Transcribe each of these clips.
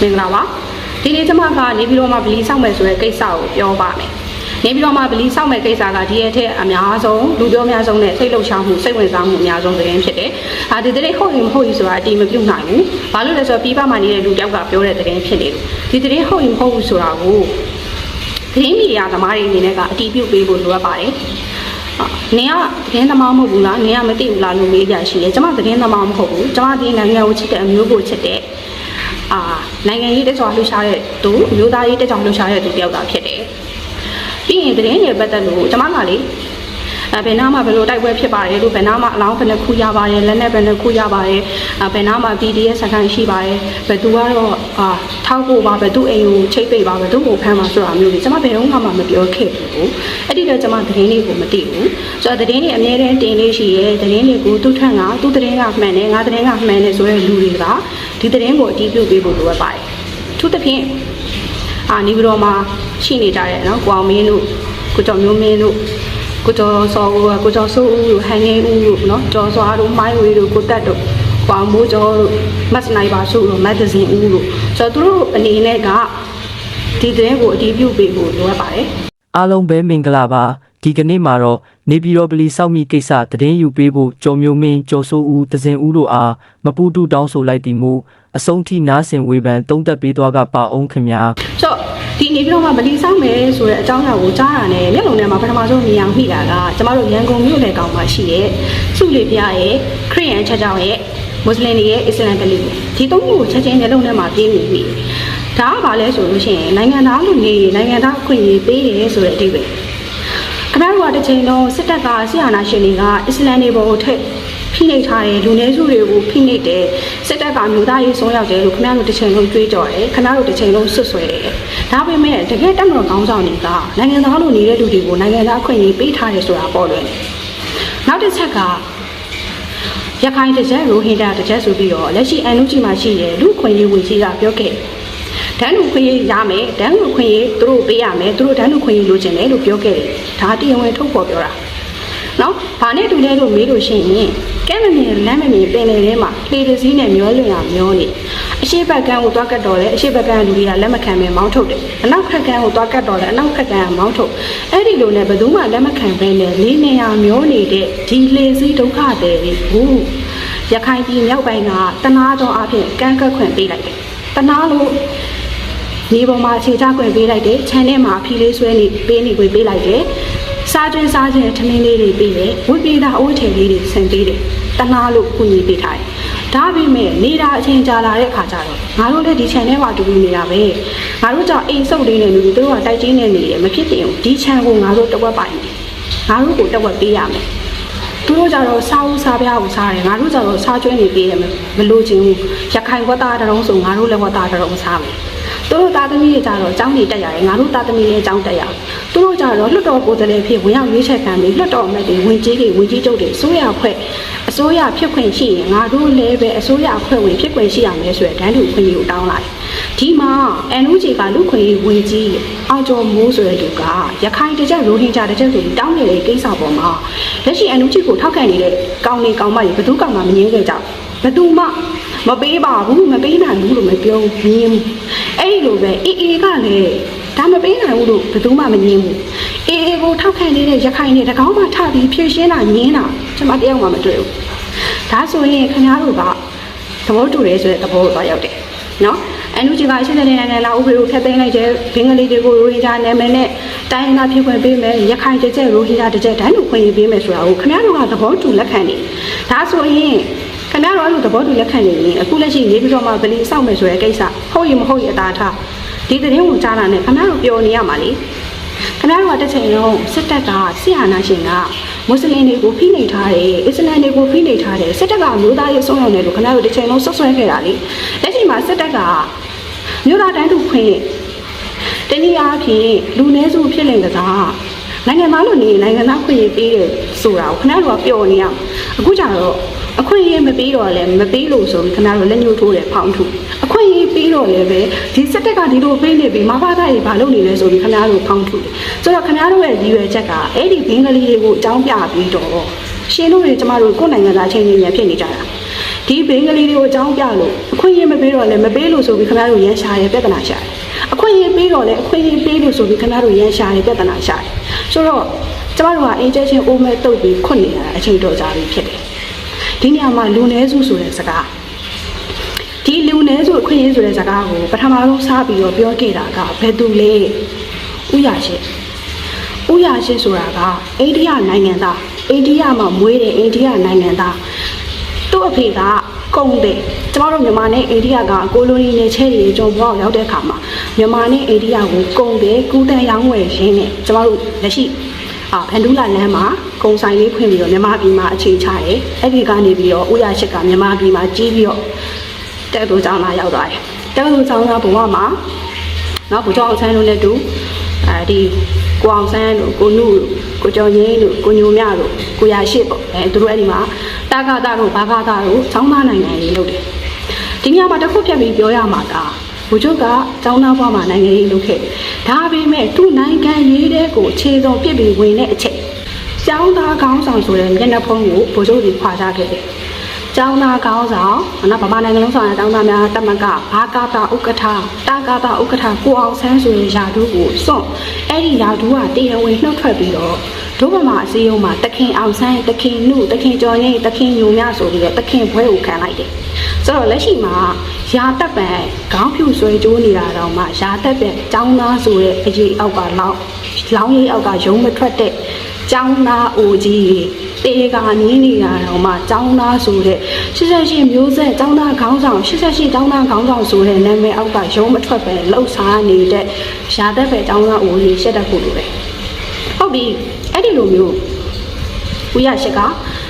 မင်္ဂလာပါဒီနေ့ကျွန်မကနေပြီးတော့မှဗလီစောက်မယ်ဆိုတဲ့ကိစ္စကိုပြောပါမယ်နေပြီးတော့မှဗလီစောက်မယ်ကိစ္စကဒီရဲ့ထက်အများဆုံးလူပြောများဆုံးနဲ့စိတ်လှုပ်ရှားမှုစိတ်ဝင်စားမှုအများဆုံးသတင်းဖြစ်တယ်။အာဒီသတင်းဟုတ်ရင်မဟုတ်ရင်ဆိုတာအတိမပြုတ်နိုင်ဘူး။ဘာလို့လဲဆိုတော့ပြီးပမှာနေတဲ့လူတယောက်ကပြောတဲ့သတင်းဖြစ်နေလို့ဒီသတင်းဟုတ်ရင်မဟုတ်ဘူးဆိုတာကိုသတင်းမီဒီယာသမားတွေအနေနဲ့ကအတိပြုတ်ပေးဖို့လိုအပ်ပါတယ်။နင်ကသတင်းသမားမဟုတ်ဘူးလားနင်ကမသိဘူးလားလို့မေးကြရှိတယ်။ကျွန်မသတင်းသမားမဟုတ်ဘူး။ကျွန်မဒီနိုင်ငံကိုချစ်တဲ့အမျိုးကိုချစ်တဲ့ အာနိုင်ငံရေးတက်ကြွလှူရှားတဲ့သူအမျိုးသားရေးတက်ကြွလှူရှားတဲ့သူတယောက်သာဖြစ်တယ်။ပြီးရင်သတင်းတွေပတ်သက်လို့ကျွန်မကလေအဲဘယ်နာမှာဘယ်လိုတိုက်ပွဲဖြစ်ပါတယ်လို့ဘယ်နာမှာအလောင်းဘယ်နှခုရပါတယ်လက်နဲ့ဘယ်နှခုရပါတယ်အဲဘယ်နာမှာ PDF စကန်ရှိပါတယ်ဘယ်သူကတော့အာထောက်ဖို့ပါဘယ်သူအိမ်ကိုချိတ်ပိတ်ပါဘယ်သူကိုဖမ်းပါဆိုတာမျိုးတွေကျွန်မဘယ်တော့မှမပြောခဲ့ဘူးအဲ့ဒီတော့ကျွန်မသတင်းတွေကိုမသိဘူးဆိုတော့သတင်းတွေအများတန်းတင်လေးရှိရဲသတင်းတွေကိုသူ့ထက်ကသူ့သတင်းကမှန်တယ်ငါသတင်းကမှန်တယ်ဆိုတဲ့လူတွေက ဒီသတင်းကိုအတည်ပြုပေးဖို့လိုအပ်ပါတယ်သူသဖြင့်အာနေပြီးတော့မှရှိနေကြတယ်နော်ကိုအောင်မင်းတို့ကိုကျော်မျိုးမင်းတို့ကိုကျော်စောဦးကိုကျော်စိုးဦးတို့ဟန်ငယ်ဦးတို့နော်ကျော်စွာတို့မိုင်းဝေတို့ကိုတက်တို့ပေါင်မိုးကျော်တို့မတ်စနိုက်ပါစုတို့မတ်ဂဇင်းဦးတို့ဆိုတော့သူတို့အနေနဲ့ကဒီသတင်းကိုအတည်ပြုပေးဖို့လိုအပ်ပါတယ်အားလုံးပဲမင်္ဂလာပါ ဒီကနေ့မှာတော့နေပြည်တော်ပလီစောက်မိကိစ္စတည်င်းယူပေးဖို့ကျော်မျိုးမင်းကျော်စိုးဦးတစင်ဦးတို့အားမပူတူတောင်းဆိုလိုက်သည်မူအဆုံးထိနားဆင်ဝေဖန်တုံးသက်ပေးသွားကပါအောင်ခင်ဗျာဆိုတော့ဒီနေပြီးတော့မှဗလီဆောင်မယ်ဆိုတဲ့အကြောင်းအရာကိုကြားတာနဲ့မျက်လုံးထဲမှာပထမဆုံးမြင်အောင်မိတာကကျမတို့ရန်ကုန်မြို့နယ်ကောင်မှာရှိတဲ့စုလီပြရဲ့ခရစ်ယာန်ချက်ကြောင်ရဲ့မွတ်စလင်တွေရဲ့အစ္စလမ်ဗလီဒီသုံးခုကိုချက်ချင်းမျက်လုံးထဲမှာပြင်းနေပြီဒါကဘာလဲဆိုလို့ရှိရင်နိုင်ငံသားလူနေနိုင်ငံသားအခွင့်အရေးပေးတယ်ဆိုတဲ့အဓိပ္ပာယ် ခင်ဗျားတို့ကတစ်ချိန်လုံးစစ်တပ်ကဆီယနာရှင်တွေကအစ္စလမ်တွေပေါ်ကိုထက်ဖိနှိပ်ထားတယ်လူနည်းစုတွေကိုဖိနှိပ်တယ်စစ်တပ်ကမျိုးသားရေးဆုံးရောက်တယ်လို့ခင်ဗျားတို့တစ်ချိန်လုံးတွေးကြော်တယ်ခင်ဗျားတို့တစ်ချိန်လုံးဆွတ်ဆွဲတယ်ဒါပေမဲ့တကယ်တက်မတော်ကောင်းဆောင်တွေကနိုင်ငံသားလူနေတဲ့လူတွေကိုနိုင်ငံသားအခွင့်အရေးပေးထားတယ်ဆိုတာပေါ်လွင်တယ်နောက်တစ်ချက်ကရခိုင်တစ်ချက်ရိုဟင်ဂျာတစ်ချက်ဆိုပြီးတော့လက်ရှိအန်နုချီမှာရှိတဲ့လူခွင့်ရေးဝန်ကြီးကပြောခဲ့ ဒန်းလူခွင့်ရေးရမယ်ဒန်းလူခွင့်ရေးသူတို့ပေးရမယ်သူတို့ဒန်းလူခွင့်ရေးလိုချင်တယ်လို့ပြောခဲ့တယ်ဒါတရားဝင်ထုတ်ဖော်ပြောတာနော်။ဘာနဲ့တူလဲလို့မေးလို့ရှိရင်ကဲမမြင်လမ်းမမြင်ပင်လေထဲမှာလေတစည်းနဲ့မျောလွင်ရမျောနေအရှိဘက်ကန်းကိုသွားကတ်တော်လဲအရှိဘက်ကန်းလူတွေကလက်မခံပဲမောင်းထုတ်တယ်အနောက်ဘက်ကန်းကိုသွားကတ်တော်လဲအနောက်ဘက်ကန်းကမောင်းထုတ်အဲ့ဒီလိုနဲ့ဘယ်သူမှလက်မခံပဲနဲ့လေးနေရမျောနေတဲ့ဒီလေစည်းဒုက္ခတွေကိုရခိုင်ပြည်မြောက်ပိုင်းကတနာတော်အဖြစ်ကန်းကတ်ခွင့်ပေးလိုက်တယ်တနာလို့ ဒီပေါ်မှာခြေချခွင့်ပေးလိုက်တယ်ခြံထဲမှာဖီလေးဆွဲနေပေးနေခွင့်ပေးလိုက်တယ်စားကျွင်းစားခြင်းထမင်းလေးတွေပေးတယ်ဝတ်ပေးတာအဝတ်ထည်လေးတွေဆင်ပေးတယ်တနာလို့ကုညီပေးထားတယ်ဒါပေမဲ့နေတာအချိန်ကြာလာတဲ့ခါကျတော့ငါတို့လည်းဒီ channel မှာတူတူနေတာပဲငါတို့ကြောင့်အိမ်ဆုပ်လေးနဲ့လူတွေတို့ကတိုက်ချင်းနေနေတယ်မဖြစ်တင်ဘူးဒီ channel ကိုငါတို့တဝက်ပိုင်တယ်ငါတို့ကိုတဝက်ပေးရမယ်သူတို့ကြတော့စားဦးစားပြားကိုစားတယ်ငါတို့ကြတော့စားကျွင်းနေပေးတယ်မလို့ချင်းဘူးရခိုင်ဝတ်သားတရုံးဆိုငါတို့လည်းဝတ်သားတရုံးစားမယ် သူတို့သားသမီးတွေကြတော့အကြောင်းတွေတက်ရတယ်ငါတို့သားသမီးတွေအကြောင်းတက်ရသူတို့ကြတော့လွတ်တော်ကိုယ်စားလှယ်ဖြစ်ဝင်ရောက်ရွေးချယ်ခံပြီးလွတ်တော်အမတ်တွေဝင်ကြီးတွေဝင်ကြီးချုပ်တွေအစိုးရအဖွဲ့အစိုးရဖြစ်ခွင့်ရှိရင်ငါတို့လည်းပဲအစိုးရအဖွဲ့ဝင်ဖြစ်ခွင့်ရှိရမယ်ဆိုတဲ့ဒန်းလူခွင့်ကိုတောင်းလိုက်ဒီမှာအန်နူဂျီကလူခွင့်ဝင်ကြီးအောင်ကျော်မိုးဆိုတဲ့သူကရခိုင်တကြရိုဟင်ဂျာတကြဆိုပြီးတောင်းနေတဲ့ကိစ္စပေါ်မှာလက်ရှိအန်နူဂျီကိုထောက်ခံနေတဲ့ကောင်းနေကောင်းမတွေဘယ်သူကောင်မှမငြင်းခဲ့ကြဘူးဘယ်သူမှမပေးပါဘူးမပေးနိုင်ဘူးလို့မပြောဘူးငြင်းဘူး အဲ့ဒီလိုပဲအေးအေးကလည်းဒါမပေးနိုင်ဘူးလို့ဘယ်သူမှမငြင်းဘူးအေးအေးကိုထောက်ခံနေတဲ့ရခိုင်နဲ့တကောင်းမှထပြီးဖြည့်ရှင်းတာငြင်းတာကျွန်မတယောက်မှမတွေ့ဘူးဒါဆိုရင်ခင်ဗျားတို့ကသဘောတူတယ်ဆိုတဲ့သဘောကိုသွားရောက်တယ်နော်အန်နူဂျီကအရှင်းတဲ့နိုင်ငံလာဥပဒေကိုဖျက်သိမ်းလိုက်တဲ့ဘင်္ဂလီတွေကိုရိုဟင်ဂျာနာမည်နဲ့တိုင်းရင်းသားဖြစ်ခွင့်ပေးမယ်ရခိုင်တစ်ချက်ရိုဟင်ဂျာတစ်ချက်ဒန်းလူခွင့်ရေးပေးမယ်ဆိုတာကိုခင်ဗျားတို့ကသဘောတူလက်ခံနေဒါဆိုရင် ခင်ဗျားတို့အဲ့လိုသဘောတူလက်ခံနေရင်အခုလက်ရှိနေပြီးတော့မှဗလီစောက်မယ်ဆိုတဲ့ကိစ္စဟုတ်ရင်မဟုတ်ရင်အသာထားဒီသတင်းကိုကြားတာနဲ့ခင်ဗျားတို့ပြောနေရမှာလေခင်ဗျားတို့ကတစ်ချိန်လုံးစစ်တပ်ကဆီယနာရှင်ကမွတ်စလင်တွေကိုဖိနှိပ်ထားတယ်အစ္စလာမ်တွေကိုဖိနှိပ်ထားတယ်စစ်တပ်ကအမျိုးသားရေးဆုံးအောင်တယ်လို့ခင်ဗျားတို့တစ်ချိန်လုံးဆွဆွဲခဲ့တာလေလက်ရှိမှာစစ်တပ်ကမြို့သားတိုင်းသူခွင့်တနည်းအားဖြင့်လူနည်းစုဖြစ်နေကြတာနိုင်ငံသားလူနေနိုင်ငံသားခွင့်ရေးပေးတယ်ဆိုတာကိုခင်ဗျားတို့ကပျော်နေရအောင်အခုကျတော့ အခွင့်အရေးမပေးတော့လဲမပေးလို့ဆိုပြီးခင်ဗျားတို့လက်ညှိုးထိုးတယ်ဖောင်းထုအခွင့်အရေးပေးတော့လဲပဲဒီစစ်တပ်ကဒီလိုပေးနေပြီမဘာသာတွေဘာလုပ်နေလဲဆိုပြီးခင်ဗျားတို့ဖောင်းထုတယ်ဆိုတော့ခင်ဗျားတို့ရဲ့ရည်ရွယ်ချက်ကအဲ့ဒီဘင်္ဂလီတွေကိုအကြောင်းပြပြီးတော့ရှင်တို့တွေကျမတို့ကိုယ်နိုင်ငံသားချင်းချင်းများဖြစ်နေကြတာဒီဘင်္ဂလီတွေကိုအကြောင်းပြလို့အခွင့်အရေးမပေးတော့လည်းမပေးလို့ဆိုပြီးခင်ဗျားတို့ရန်ရှာတယ်ပြဿနာရှာတယ်အခွင့်အရေးပေးတော့လည်းအခွင့်အရေးပေးလို့ဆိုပြီးခင်ဗျားတို့ရန်ရှာတယ်ပြဿနာရှာတယ်ဆိုတော့ကျမတို့ကအင်ဂျင်ချင်းအိုးမဲတုတ်ပြီးခွတ်နေတာအချိန်တော်ကြာပြီဖြစ်တယ် ဒီနေရာမှာလူနည်းစုဆိုတဲ့စကားဒီလူနည်းစုအခွင့်အရေးဆိုတဲ့စကားကိုပထမဆုံးစပြီးတော့ပြောခဲ့တာကဘယ်သူလဲဥရရှိဥရရှိဆိုတာကအိန္ဒိယနိုင်ငံသားအိန္ဒိယမှာမွေးတဲ့အိန္ဒိယနိုင်ငံသားသူ့အဖေကကုန်းတယ်ကျမတို့မြန်မာနဲ့အိန္ဒိယကကိုလိုနီနယ်ချဲတွေကျွန်တော်ရောက်တဲ့အခါမှာမြန်မာနဲ့အိန္ဒိယကိုကုန်းတယ်ကူးတန်းရောင်းဝယ်ရင်းနဲ့ကျမတို့လက်ရှိအာဖန်ဒူးလာလမ်းမှာ ကုံဆိုင်လေးဖွင့်ပြီးတော့မြန်မာပြည်မှာအခြေချတယ်အဲ့ဒီကနေပြီးတော့ဥရရှိကမြန်မာပြည်မှာကြီးပြီးတော့တက်တူကျောင်းသားရောက်သွားတယ်တက်တူကျောင်းသားဘဝမှာနော်ဘူကျောင်းအောင်ဆန်းတို့နဲ့တူအဲဒီကိုအောင်ဆန်းတို့ကိုနုတို့ကိုကျော်ရင်းတို့ကိုညိုမြတို့ကိုရရှိပေါ့အဲသူတို့အဲ့ဒီမှာတာဂတာတို့ဘာဂတာတို့ကျောင်းသားနိုင်ငံရေးလုပ်တယ်ဒီညမှာတစ်ခုဖြတ်ပြီးပြောရမှာကဘူချုပ်ကကျောင်းသားဘဝမှာနိုင်ငံရေးလုပ်ခဲ့တယ်ဒါပေမဲ့သူ့နိုင်ငံရေးတဲ့ကိုခြေစုံပြစ်ပြီးဝင်တဲ့အချိန်ကျော င်းသားကောင်းဆောင်ဆိုတဲ့မျက်နှာဖုံးကိုဘူချုပ်ကြီးခွာချခဲ့တယ်ကျောင်းသားကောင်းဆောင်နော်ဗမာနိုင်ငံလုံးဆောင်တဲ့ကျောင်းသားများတမကဘာကာတာဥက္ကဋ္ဌတာကာတာဥက္ကဋ္ဌကိုအောင်ဆန်းဆိုတဲ့ယာဒူးကိုစွန့်အဲ့ဒီယာဒူးကတရားဝင်နှုတ်ထွက်ပြီးတော့ဒုဗမာအစည်းအရုံးမှာတခင်အောင်ဆန်းတခင်နုတခင်ကျော်ရင်တခင်ညိုမြဆိုပြီးတော့တခင်ဘွဲကိုခံလိုက်တယ်ဆိုတော့လက်ရှိမှာယာတက်ပံခေါင်းဖြူဆွဲကြိုးနေတာတော့မှယာတက်ပံចောင်းသားဆိုတဲ့အရေးအောက်ကလောင်းလောင်းရေးအောက်ကရုံးမထွက်တဲ့ ကျောင်းသားအိုကြီးတွေတေကာနီးနေတာတော့မှကျောင်းသားဆိုတဲ့88မျိုးဆက်ကျောင်းသားခေါင်းဆောင်88ကျောင်းသားခေါင်းဆောင်ဆိုတဲ့နာမည်အောက်ကရုံးမထွက်ပဲလှုပ်ရှားနေတဲ့ရာသက်ပဲကျောင်းသားအိုကြီးရှက်တတ်ဖို့လိုတယ်ဟုတ်ပြီအဲ့ဒီလိုမျိုးဝိရရှက်က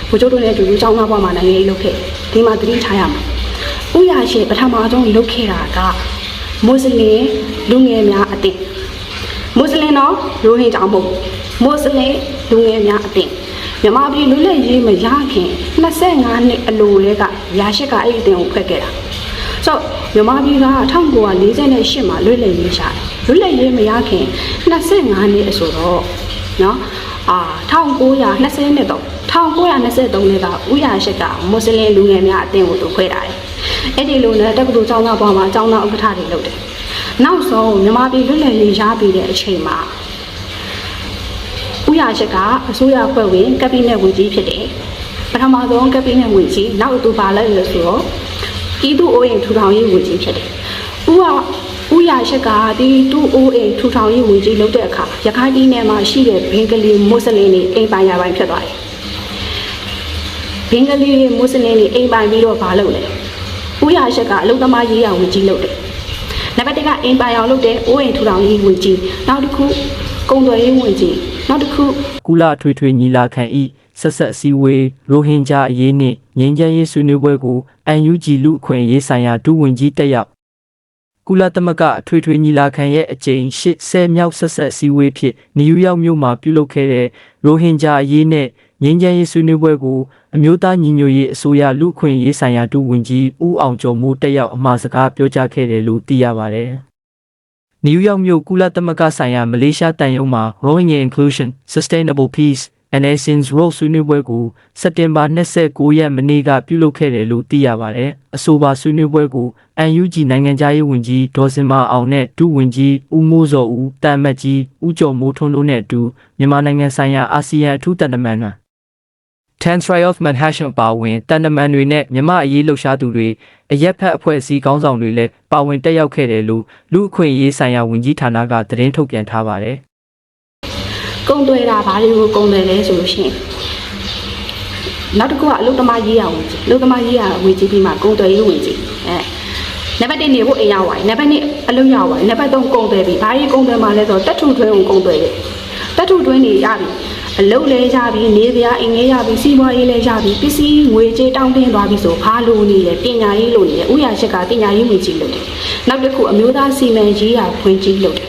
ဘိုးကျိုးတို့နဲ့အတူတူကျောင်းသားဘွားမှာနိုင်ငံရေးလုပ်ခဲ့ဒီမှာသတိထားရမှာဥရရှက်ပထမဆုံးလုပ်ခဲ့တာကမွတ်စလင်လူငယ်များအသင်းမွတ်စလင်တော့ရိုဟင်ကြောင့်မဟုတ် မွတ်စလင်လူငယ်များအသင်းမြန်မာပြည်လူလက်ရေးမရခင်25နှစ်အလိုတွေကရာရှိကအဲ့ဒီအသင်းကိုဖွဲ့ခဲ့တာဆိုမြန်မာပြည်က1948မှာလွတ်လပ်ရေးရှာတယ်လွတ်လပ်ရေးမရခင်25နှစ်အဆိုတော့နော်အာ1920နှစ်တော့1923နှစ်ကဥရရှိကမွတ်စလင်လူငယ်များအသင်းကိုသူဖွဲ့တာတယ်အဲ့ဒီလိုနဲ့တက္ကသိုလ်ကျောင်းသားဘွားမှာကျောင်းသားဥက္ကဋ္ဌတွေလုပ်တယ်နောက်ဆုံးမြန်မာပြည်လွတ်လပ်ရေးရပြီးတဲ့အချိန်မှာ ဥရရှက်ကအစိုးရဖွဲ့ဝင်ကက်ဘိနက်ဝန်ကြီးဖြစ်တယ်ပထမဆုံးကက်ဘိနက်ဝန်ကြီးနောက်သူပါလိုက်လို့ဆိုတော့ပြည်သူ့အိုးအိမ်ထူထောင်ရေးဝန်ကြီးဖြစ်တယ်ဥကဥရရှက်ကဒီတူအိုးအိမ်ထူထောင်ရေးဝန်ကြီးလုပ်တဲ့အခါရခိုင်ပြည်နယ်မှာရှိတဲ့ဘင်္ဂလီမွတ်စလင်တွေအိမ်ပိုင်ရပိုင်းဖြစ်သွားတယ်ဘင်္ဂလီတွေမွတ်စလင်တွေအိမ်ပိုင်ပြီးတော့မလုပ်လဲဥရရှက်ကအလုံသမားရေးရဝန်ကြီးလုပ်တယ်နံပါတ်1ကအင်ပါအောင်လုပ်တဲ့အိုးအိမ်ထူထောင်ရေးဝန်ကြီးနောက်တစ်ခုကုံသွယ်ရေးဝန်ကြီး နောက်တစ်ခုကုလထွေထွေညီလာခံဤဆက်ဆက်အစည်းအဝေးရိုဟင်ဂျာအရေးနှင့်ငြိမ်းချမ်းရေးဆွေးနွေးပွဲကို UNG လူအခွင့်အရေးဆိုင်ရာဒုဝန်ကြီးတက်ရောက်ကုလသမဂ္ဂအထွေထွေညီလာခံရဲ့အကြိမ်80မြောက်ဆက်ဆက်အစည်းအဝေးဖြစ်နယူးယောက်မြို့မှာပြုလုပ်ခဲ့တဲ့ရိုဟင်ဂျာအရေးနဲ့ငြိမ်းချမ်းရေးဆွေးနွေးပွဲကိုအမျိုးသားညီညွတ်ရေးအစိုးရလူအခွင့်အရေးဆိုင်ရာဒုဝန်ကြီးဦးအောင်ကျော်မိုးတက်ရောက်အမှာစကားပြောကြားခဲ့တယ်လို့သိရပါတယ်။ နယူးယောက်မြို့ကုလသမဂ္ဂဆိုင်ရာမလေးရှားတန်ယုံမှာ Rohingya Inclusion Sustainable Peace and Nations Role ဆွေးနွေးပွဲကိုစက်တင်ဘာ29ရက်မနေ့ကပြုလုပ်ခဲ့တယ်လို့သိရပါတယ်။အဆိုပါဆွေးနွေးပွဲကို UNG နိုင်ငံခြားရေးဝန်ကြီးဒေါ်စင်မာအောင်နဲ့ဒုဝန်ကြီးဦးမိုးစောဦးတာမတ်ကြီးဦးကျော်မိုးထွန်းတို့နဲ့အတူမြန်မာနိုင်ငံဆိုင်ရာအာဆီယံအထူးတန်တမန်တော် Tensry of Manhattan ပါဝင်တန်တမန်တွေနဲ့မြမအရေးလှုပ်ရှားသူတွေအရက်ဖက်အဖွဲ့အစည်းခေါင်းဆောင်တွေလည်းပါဝင်တက်ရောက်ခဲ့တယ်လို့လူအခွင့်အရေးဆိုင်ရာဝန်ကြီးဌာနကသတင်းထုတ်ပြန်ထားပါတယ်ကုံသွဲတာဘာတွေကိုကုံသွဲလဲဆိုလို့ရှိရင်နောက်တစ်ခုကအလုသမားရေးရဝင်ကြီးအလုသမားရေးရဝင်ကြီးပြီးမှကုံသွဲရေးဝင်ကြီးအဲနံပါတ်1နေဖို့အိမ်ရောက်သွားတယ်နံပါတ်2အလုပ်ရောက်သွားတယ်နံပါတ်3ကုံသွဲပြီဘာကြီးကုံသွဲမှလဲဆိုတော့တက်ထူတွင်းကိုကုံသွဲတယ်တက်ထူတွင်းနေရပြီ အလုပ်လဲရပြီနေစရာအိမ်လဲရပြီစီးပွားရေးလဲရပြီပစ္စည်းငွေကြေးတောင်းတင်းသွားပြီဆိုဘာလို့နေလဲပညာရေးလို့နေတယ်ဥရရှက်ကပညာရေးဝင်ကြီးလို့တယ်နောက်တစ်ခုအမျိုးသားစီမံရေးရာဖွင့်ကြီးလို့တယ်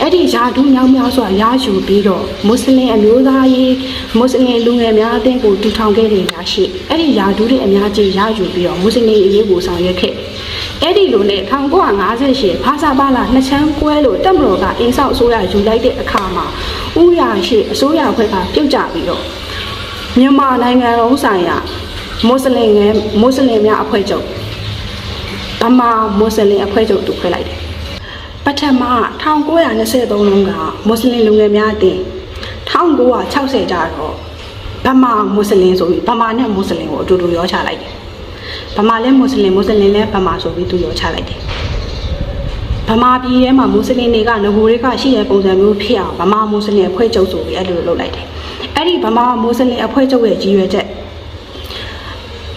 အဲ့ဒီယာဒူးမြောင်းများစွာရယူပြီးတော့မွတ်စလင်အမျိုးသားရေးမွတ်စလင်လူငယ်များအသင်းကိုတူထောင်ခဲ့တဲ့ရာရှိအဲ့ဒီယာဒူးတွေအများကြီးရယူပြီးတော့မွတ်စလင်အရေးကိုဆောင်ရွက်ခဲ့အဲ့ဒီလိုနဲ့1958ဖာစာပါလာနှစ်ချမ်းကွဲလို့တက်မတော်ကအင်းဆောက်အစိုးရယူလိုက်တဲ့အခါမှာ ဥရာရှိအစိုးရဖွဲ့ကပြုတ်ကြပြီးတော့မြန်မာနိုင်ငံလုံးဆိုင်ရာမွတ်စလင်ငယ်မွတ်စလင်များအဖွဲ့ချုပ်ဗမာမွတ်စလင်အဖွဲ့ချုပ်တူဖွဲ့လိုက်တယ်ပထမ1923လုံးကမွတ်စလင်လူငယ်များအသင်း1960ကျတော့ဗမာမွတ်စလင်ဆိုပြီးဗမာနဲ့မွတ်စလင်ကိုအတူတူရောချလိုက်တယ်ဗမာလည်းမွတ်စလင်မွတ်စလင်လည်းဗမာဆိုပြီးသူရောချလိုက်တယ် ဗမာပြည်ထဲမှာမွတ်စလင်တွေကငကိုတွေကရှိတဲ့ပုံစံမျိုးဖြစ်အောင်ဗမာမွတ်စလင်အဖွဲ့ချုပ်ဆိုပြီးအဲ့လိုလုပ်လိုက်တယ်။အဲ့ဒီဗမာမွတ်စလင်အဖွဲ့ချုပ်ရဲ့ကြီးရွယ်ချက်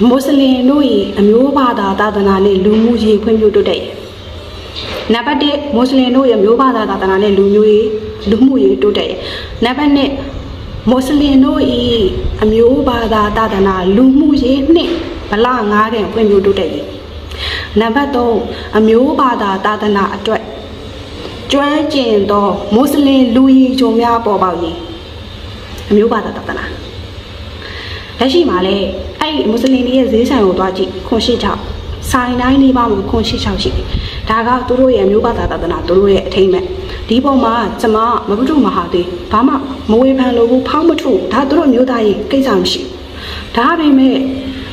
မွတ်စလင်တို့၏အမျိုးဘာသာသာသနာနဲ့လူမှုရေးဖွံ့ဖြိုးတိုးတက်ရေးနံပါတ်1မွတ်စလင်တို့ရဲ့မျိုးဘာသာသာသနာနဲ့လူမျိုးရေးလူမှုရေးတိုးတက်ရေးနံပါတ်2မွတ်စလင်တို့၏အမျိုးဘာသာသာသနာလူမှုရေးနှင့်ဗလာငါးတဲ့ဖွံ့ဖြိုးတိုးတက်ရေး နံပါတ်3အမျိုးဘာသာသာသနာအတွက်ကျွမ်းကျင်သောမွတ်စလင်လူကြီးဂျုံများပေါ်ပေါက်ရေးအမျိုးဘာသာသာသနာလက်ရှိမှာလည်းအဲ့ဒီမွတ်စလင်တွေရဲ့ဈေးဆိုင်ကိုတွားကြည့်ခွန်ရှိချောက်ဆိုင်တိုင်းလေးပါမှာခွန်ရှိချောက်ရှိတယ်ဒါကသူတို့ရဲ့အမျိုးဘာသာသာသနာသူတို့ရဲ့အထိမ့်မဲ့ဒီပုံမှာကျမမပုထုမဟာသေးဘာမှမဝေဖန်လို့ဘူးဖောင်းမထုဒါသူတို့မျိုးသားရေးကိစ္စမရှိဘူးဒါပေမဲ့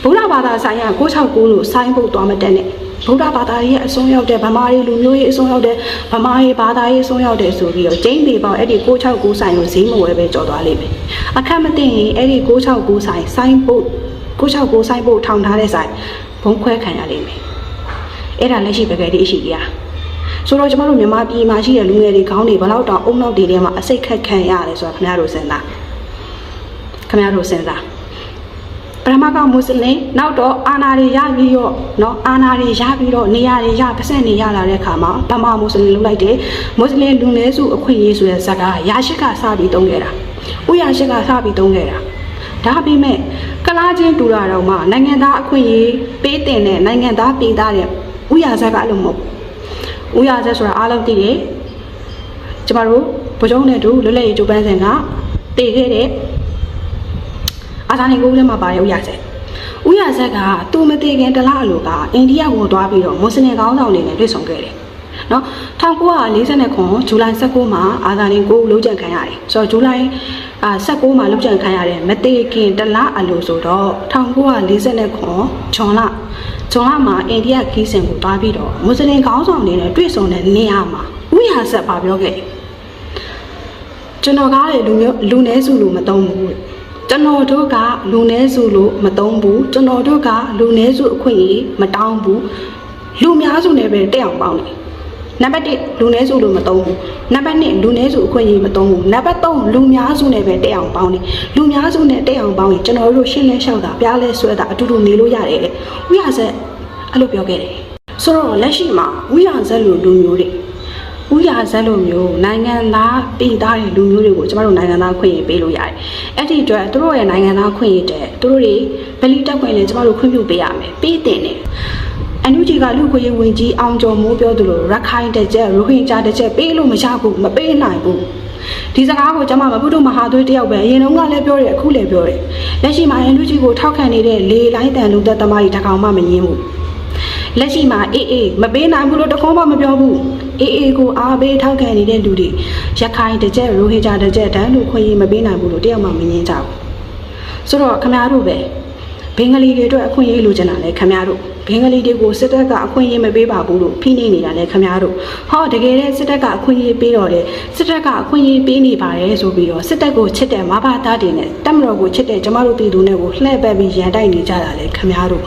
ဗုဒ္ဓဘာသာဆိုင်ရာ669လို့ဆိုင်းဖို့သွားမတက်နဲ့ ဗုဒ္ဓဘာသာရေးအစွန်းရောက်တဲ့ဗမာရေးလူမျိုးရေးအစွန်းရောက်တဲ့ဗမာရေးဘာသာရေးအစွန်းရောက်တဲ့ဆိုပြီးတော့ကျင်းသေးပေါင်းအဲ့ဒီ669ဆိုင်ကိုဈေးမဝယ်ပဲကြော်သွားလိမ့်မယ်အခက်မသိရင်အဲ့ဒီ669ဆိုင်ဆိုင်းဖို့669ဆိုင်ဖို့ထောင်ထားတဲ့ဆိုင်ဘုံခွဲခံရလိမ့်မယ်အဲ့ဒါလက်ရှိပကယ်ဒီအရှိကြီးဆိုတော့ကျမတို့မြန်မာပြည်မှာရှိတဲ့လူငယ်တွေခေါင်းတွေဘယ်လောက်တောင်အုံနောက်တွေထဲမှာအစိတ်ခက်ခံရတယ်ဆိုတာခင်ဗျားတို့စဉ်းစားခင်ဗျားတို့စဉ်းစား ပထမကမွတ်စလင်နောက်တော့အာနာတွေရပြီးတော့เนาะအာနာတွေရပြီးတော့နေရာတွေရပတ်စံနေရလာတဲ့အခါမှာဗမာမွတ်စလင်လုပ်လိုက်တယ်မွတ်စလင်လူနည်းစုအခွင့်အရေးဆိုတဲ့ဇာတ်ကားရာရှိကစပြီးတုံးခဲ့တာဥရရှိကစပြီးတုံးခဲ့တာဒါပေမဲ့ကလားချင်းတူတာတော့မှနိုင်ငံသားအခွင့်အရေးပေးတင်တဲ့နိုင်ငံသားပြည်သားတဲ့ဥရဇက်ကအဲ့လိုမဟုတ်ဘူးဥရဇက်ဆိုတာအားလုံးသိတယ်ကျမတို့ဗကြုံနဲ့တူလွတ်လပ်ရေးကြိုးပမ်းစဉ်ကတည်ခဲ့တဲ့ အာဇာနည်ကိုလည်းမှာပါတယ်ဥရဆက်ဥရဆက်ကသူမသိခင်တလားအလိုကအိန္ဒိယကိုသွားပြီးတော့မွတ်စလင်ကောင်းဆောင်တွေနဲ့တွေ့ဆုံခဲ့တယ်နော်1949ခုဇူလိုင်19မှာအာဇာနည်ကိုလုံးချန်ခံရတယ်ဆိုတော့ဇူလိုင်အာ19မှာလုံးချန်ခံရတယ်မသိခင်တလားအလိုဆိုတော့1949ခုဂျွန်လဂျွန်လမှာအိန္ဒိယခီးစဉ်ကိုသွားပြီးတော့မွတ်စလင်ကောင်းဆောင်တွေနဲ့တွေ့ဆုံတဲ့နေရာမှာဥရဆက်ပါပြောခဲ့တယ်ကျွန်တော်ကားတဲ့လူမျိုးလူနည်းစုလို့မသုံးဘူးတဲ့ ကျွန်တော်တို့ကလူနည်းစုလို့မသုံးဘူးကျွန်တော်တို့ကလူနည်းစုအခွင့်အရေးမတောင်းဘူးလူများစုနဲ့ပဲတက်အောင်ပေါင်းတယ်နံပါတ်1လူနည်းစုလို့မသုံးဘူးနံပါတ်2လူနည်းစုအခွင့်အရေးမသုံးဘူးနံပါတ်3လူများစုနဲ့ပဲတက်အောင်ပေါင်းတယ်လူများစုနဲ့တက်အောင်ပေါင်းရင်ကျွန်တော်တို့ရှင်းလဲလျှောက်တာပြားလဲဆွဲတာအတူတူနေလို့ရတယ်တဲ့ဥရဆက်အဲ့လိုပြောခဲ့တယ်ဆိုတော့လက်ရှိမှာဥရဆက်လို့လူမျိုးတွေ ဥရာဇက်လိုမျိုးနိုင်ငံသားပြည်သားတွေလူမျိုးတွေကိုကျမတို့နိုင်ငံသားခွင့်ရပေးလို့ရတယ်။အဲ့ဒီအတွက်သူတို့ရဲ့နိုင်ငံသားခွင့်ရတဲ့သူတို့တွေဗလီတက်ခွင့်လည်းကျမတို့ခွင့်ပြုပေးရမယ်။ပေးတင်တယ်။အန်ယူဂျီကလူခွေရေးဝင်ကြီးအောင်ကျော်မိုးပြောသလိုရခိုင်တစ်ချက်ရိုဟင်ဂျာတစ်ချက်ပေးလို့မရဘူးမပေးနိုင်ဘူး။ဒီစကားကိုကျွန်မမပုဒ္ဓမဟာသွေးတယောက်ပဲအရင်တုန်းကလည်းပြောတယ်အခုလည်းပြောတယ်။လက်ရှိမှာအန်ယူဂျီကိုထောက်ခံနေတဲ့လေလိုင်းတန်လူသက်သမားကြီးတစ်ကောင်မှမငင်းဘူး။လက်ရှိမှာအေးအေးမပေးနိုင်ဘူးလို့တခေါမှမပြောဘူး အေးအေးကိုအားပေးထောက်ခံနေတဲ့လူတွေရခိုင်တစ်ကြက်ရိုဟင်ဂျာတစ်ကြက်တန်းလို့ခွင့်ရမပေးနိုင်ဘူးလို့တယောက်မှမငင်းကြဘူးဆိုတော့ခမရတို့ပဲဘင်္ဂလီတွေအတွက်အခွင့်အရေးလိုချင်တာလဲခမရတို့ဘင်္ဂလီတွေကိုစစ်တပ်ကအခွင့်အရေးမပေးပါဘူးလို့ဖိနှိပ်နေတာလဲခမရတို့ဟောတကယ်တည်းစစ်တပ်ကအခွင့်အရေးပေးတော့တယ်စစ်တပ်ကအခွင့်အရေးပေးနေပါတယ်ဆိုပြီးတော့စစ်တပ်ကိုချစ်တဲ့မဘာသားတွေနဲ့တပ်မတော်ကိုချစ်တဲ့ကျမတို့ပြည်သူတွေကိုလှည့်ပတ်ပြီးရန်တိုက်နေကြတာလဲခမရတို့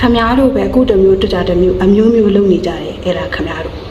ခမရတို့ပဲအခုတစ်မျိုးတစ်တာတစ်မျိုးအမျိုးမျိုးလုပ်နေကြတယ်အဲ့ဒါခမရတို့